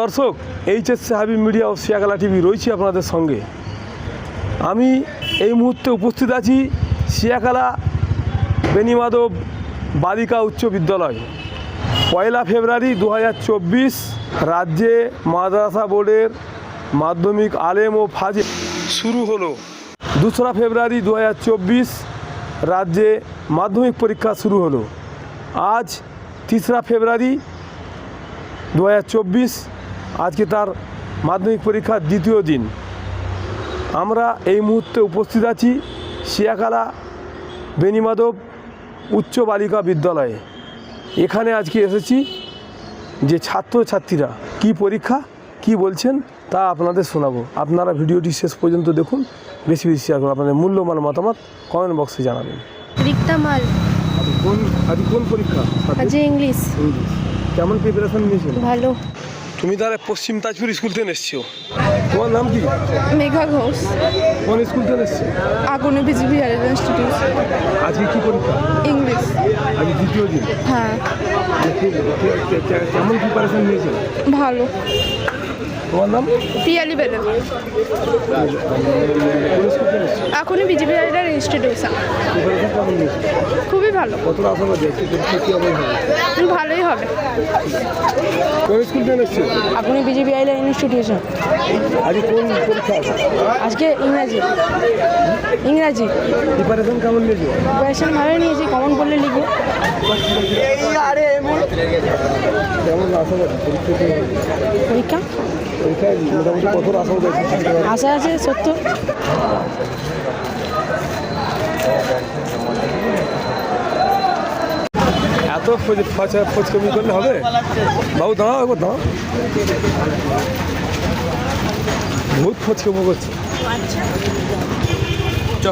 দর্শক, HS Habib media ও Shiagala TV রয়েছি আপনাদের সঙ্গে। আমি এই মুহূর্তে উপস্থিত আছি শিয়াখালা বেনিমাধব বালিকা উচ্চ বিদ্যালয়। পয়লা ফেব্রুয়ারি দু হাজার চব্বিশ রাজ্যে মাদ্রাসা বোর্ডের মাধ্যমিক আলেম ও ফাজে শুরু হলো। দোসরা ফেব্রুয়ারি দু হাজার চব্বিশ রাজ্যে মাধ্যমিক পরীক্ষা শুরু হলো। আজ তিসরা ফেব্রুয়ারি দু হাজার চব্বিশ আজকে তার মাধ্যমিক পরীক্ষার দ্বিতীয় দিন। আমরা এই মুহূর্তে উপস্থিত আছি শিয়াখালা বেনিমাধব উচ্চ বালিকা বিদ্যালয়ে। এখানে আজকে এসেছি যে ছাত্রছাত্রীরা কি পরীক্ষা কি বলছেন তা আপনাদের শোনাবো। আপনারা ভিডিওটি শেষ পর্যন্ত দেখুন বেশি বেশি শেয়ার করুন। আপনাদের মূল্যবান মতামত কমেন্ট বক্সে জানাবেন। রিক্তা মাল। কোন আজ কোন পরীক্ষা? আজ ইংলিশ। ইংলিশ। কেমন প্রিপারেশন নিয়েছেন ভালো। তুমি তাহলে পশ্চিম তাজপুর স্কুল থেকে এসছো। তোমার নাম কি? মেঘা ঘোষ। কোন স্কুল থেকে এসছো? আগুনে বিজিবি ইনস্টিটিউট আজকে কি পরীক্ষা? ইংলিশ। আজ দ্বিতীয় দিন? হ্যাঁ। কেমন প্রিপারেশন নিয়েছেন ভালো। তোমার নাম? পিয়ালি বেলে কোন বিজেপি এখনই বিজিবি ইনস্টিটিউশন খুবই ভালো। হবে ভালোই হবে। কোন স্কুল থেকে এসছো? এখনই বিজেপি আইলে ইনস্টিটিউশন আজ কোন পরীক্ষা আছে? আজকে ইংরাজি। ইংরাজি। প্রিপারেশন কেমন নিয়েছো? কোয়েশন ভালোই নিয়েছি কমন পড়লে লিখব। কেমন আশাবাদী পরীক্ষা? পরীক্ষা? মোটামুটি শিখতে আশা আছে সত্তর। এত ফোজ- ফচা ফচকমি করলে হবে? বাবু দাঁড়াও একবার দাঁড়াও। বহুত ফচকমি করছে। চ।